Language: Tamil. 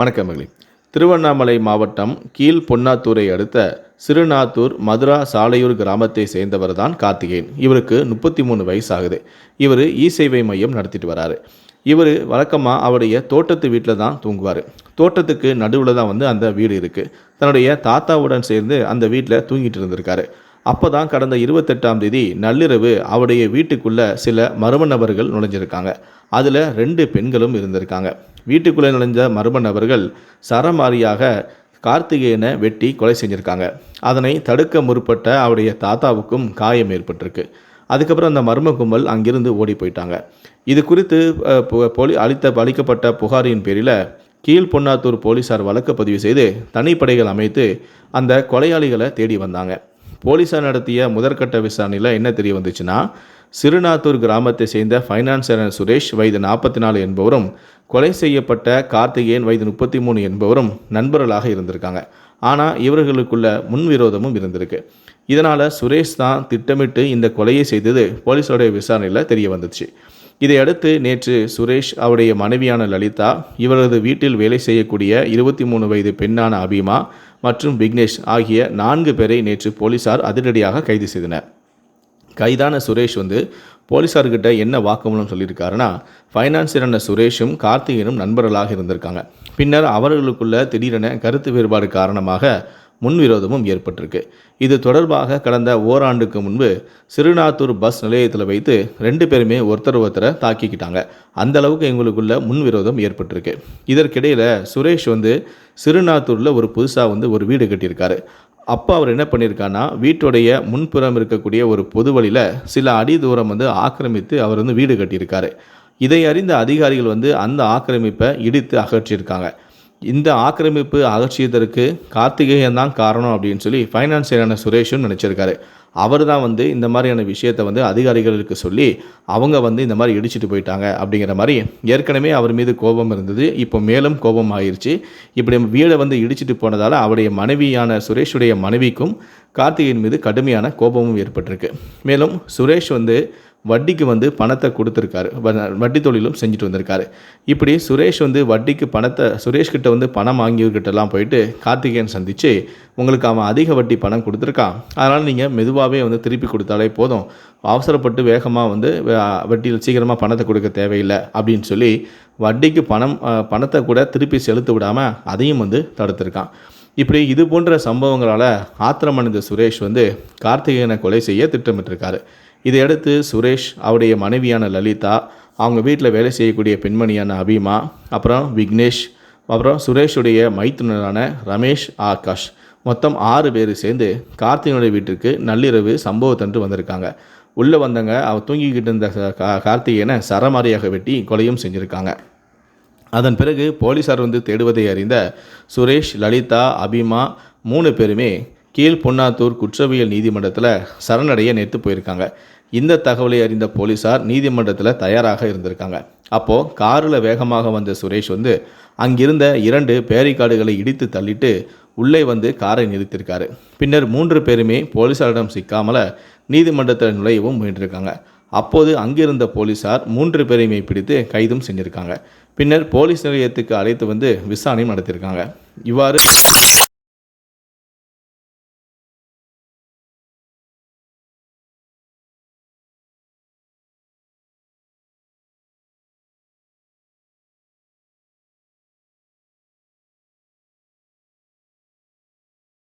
வணக்கம் மகளி. திருவண்ணாமலை மாவட்டம் கீழ் பொன்னாத்தூரை அடுத்த சிறுநாத்தூர் மதுரா சாலையூர் கிராமத்தை சேர்ந்தவர் தான் கார்த்திகேயன். இவருக்கு முப்பத்தி மூணு வயசு ஆகுது இவர் இ சேவை மையம் நடத்திட்டு வராரு. இவர் வழக்கமாக அவருடைய தோட்டத்து வீட்டில் தான் தூங்குவார். தோட்டத்துக்கு நடுவில் தான் வந்து அந்த வீடு இருக்குது தன்னுடைய தாத்தாவுடன் சேர்ந்து அந்த வீட்டில் தூங்கிட்டு இருந்திருக்காரு. அப்போ தான் கடந்த இருபத்தெட்டாம் தேதி நள்ளிரவு அவருடைய வீட்டுக்குள்ளே சில மர்ம நபர்கள் நுழைஞ்சிருக்காங்க. அதில் ரெண்டு பெண்களும் இருந்திருக்காங்க. வீட்டுக்குள்ளே நுழைஞ்ச மர்ம நபர்கள் சரமாரியாக கார்த்திகேயனை வெட்டி கொலை செஞ்சுருக்காங்க. அதனை தடுக்க முற்பட்ட அவருடைய தாத்தாவுக்கும் காயம் ஏற்பட்டிருக்கு. அதுக்கப்புறம் அந்த மர்ம கும்பல் அங்கிருந்து ஓடி போயிட்டாங்க. இது குறித்து போலி அளித்த அளிக்கப்பட்ட புகாரின் பேரில் கீழ் பொன்னாத்தூர் போலீசார் வழக்கு பதிவு செய்து தனிப்படைகள் அமைத்து அந்த கொலையாளிகளை தேடி வந்தாங்க. போலீசார் நடத்திய முதற்கட்ட விசாரணையில் என்ன தெரிய வந்துச்சுன்னா சிறுநாத்தூர் கிராமத்தை சேர்ந்த ஃபைனான்சர் சுரேஷ் வயது நாற்பத்தி நாலு என்பவரும் கொலை செய்யப்பட்ட கார்த்திகேயன் வயது முப்பத்தி மூணு என்பவரும் நண்பர்களாக இருந்திருக்காங்க. ஆனால் இவர்களுக்குள்ள முன்விரோதமும் இருந்திருக்கு. இதனால் சுரேஷ் தான் திட்டமிட்டு இந்த கொலையை செய்தது போலீஸோடைய விசாரணையில் தெரிய வந்துச்சு. இதையடுத்து நேற்று சுரேஷ் அவருடைய மனைவியான லலிதா இவரது வீட்டில் வேலை செய்யக்கூடிய இருபத்தி மூணு வயது பெண்ணான அபிமா மற்றும் விக்னேஷ் ஆகிய நான்கு பேரை நேற்று போலீசார் அதிரடியாக கைது செய்தனர். கைதான சுரேஷ் வந்து போலீஸார்கிட்ட என்ன வாக்குமூலம் சொல்லியிருக்காருன்னா ஃபைனான்சியரான சுரேஷும் கார்த்திகேயனும் நண்பர்களாக இருந்திருக்காங்க. பின்னர் அவர்களுக்குள்ள திடீரென கருத்து வேறுபாடு காரணமாக முன்விரோதமும் ஏற்பட்டிருக்கு. இது தொடர்பாக கடந்த ஓராண்டுக்கு முன்பு சிறுநாத்தூர் பஸ் நிலையத்தில் வைத்து ரெண்டு பேருமே ஒருத்தர் ஒருத்தரை தாக்கிக்கிட்டாங்க. அந்த அளவுக்கு எங்களுக்குள்ள முன்விரோதம் ஏற்பட்டிருக்கு. இதற்கிடையில் சுரேஷ் வந்து சிறுநாத்தூரில் ஒரு புதுசாக வந்து ஒரு வீடு கட்டியிருக்காரு. அப்போ அவர் என்ன பண்ணியிருக்காருன்னா வீட்டுடைய முன்புறம் இருக்கக்கூடிய ஒரு பொது வழியில் சில அடி தூரம் வந்து ஆக்கிரமித்து அவர் வந்து வீடு கட்டியிருக்காரு. இதை அறிந்த அதிகாரிகள் வந்து அந்த ஆக்கிரமிப்பை இடித்து அகற்றியிருக்காங்க. இந்த ஆக்கிரமிப்பு அகற்றியதற்கு கார்த்திகேயன் தான் காரணம் அப்படின்னு சொல்லி ஃபைனான்சியரான சுரேஷும் நினச்சிருக்காரு. அவர் தான் வந்து இந்த மாதிரியான விஷயத்தை வந்து அதிகாரிகளுக்கு சொல்லி அவங்க வந்து இந்த மாதிரி இடிச்சிட்டு போயிட்டாங்க அப்படிங்கிற மாதிரி ஏற்கனவே அவர் மீது கோபம் இருந்தது. இப்போ மேலும் கோபம் ஆயிடுச்சு இப்படி வீடை வந்து இடிச்சிட்டு போனதால் அவருடைய மனைவியான சுரேஷுடைய மனைவிக்கும் கார்த்திகேயன் மீது கடுமையான கோபமும் ஏற்பட்டிருக்கு. மேலும் சுரேஷ் வந்து வட்டிக்கு வந்து பணத்தை கொடுத்துருக்காரு. வ- வட்டி தொழிலும் செஞ்சுட்டு வந்திருக்காரு. இப்படி சுரேஷ் வந்து வட்டிக்கு பணத்தை சுரேஷ் கிட்ட வந்து பணம் வாங்கியவர்கிட்டலாம் போயிட்டு கார்த்திகேயன் சந்திச்சு உங்களுக்கு அவன் அதிக வட்டி பணம் கொடுத்துருக்கான் அதனால் நீங்கள் மெதுவாகவே வந்து திருப்பி கொடுத்தாலே போதும். அவசரப்பட்டு வேகமாக வந்து வட்டியில் சீக்கிரமாக பணத்தை கொடுக்க தேவையில்லை. அப்படின்னு சொல்லி வட்டிக்கு பணம் பணத்தை கூட திருப்பி செலுத்த விடாமல் அதையும் வந்து தடுத்திருக்கான். இப்படி இது போன்ற சம்பவங்களால் ஆத்திரமடைந்த சுரேஷ் வந்து கார்த்திகேயனை கொலை செய்ய திட்டமிட்டிருக்காரு. இதையடுத்து சுரேஷ் அவருடைய மனைவியான லலிதா அவங்க வீட்டில் வேலை செய்யக்கூடிய பெண்மணியான அபிமா அப்புறம் விக்னேஷ் அப்புறம் சுரேஷுடைய மைத்துனரான ரமேஷ் ஆகாஷ். மொத்தம் ஆறு பேர் சேர்ந்து கார்த்திகனுடைய வீட்டிற்கு நள்ளிரவு சம்பவத்தன்று வந்திருக்காங்க. உள்ளே வந்தவங்க அவர் தூங்கிக்கிட்டு இருந்த கார்த்திகேயனை சரமாரியாக வெட்டி கொலையும் செஞ்சுருக்காங்க. அதன் பிறகு போலீசார் வந்து தேடுவதை அறிந்த சுரேஷ் லலிதா அபிமா மூணு பேருமே கீழ் பொன்னாத்தூர் குற்றவியல் நீதிமன்றத்தில் சரணடைய நேற்று போயிருக்காங்க. இந்த தகவலை அறிந்த போலீசார் நீதிமன்றத்தில் தயாராக இருந்திருக்காங்க. அப்போது காரில் வேகமாக வந்த சுரேஷ் வந்து அங்கிருந்த இரண்டு பேரிக்காடுகளை இடித்து தள்ளிட்டு உள்ளே வந்து காரை நிறுத்தியிருக்காரு பின்னர் மூன்று பேருமே போலீசாரிடம் சிக்காமல நீதிமன்றத்தில் நுழையவும் முயன்றிருக்காங்க. அப்போது அங்கிருந்த போலீசார் மூன்று பேரையுமே பிடித்து கைதும் செஞ்சிருக்காங்க. பின்னர் போலீஸ் நிலையத்துக்கு அழைத்து வந்து விசாரணையும் நடத்தியிருக்காங்க இவ்வாறு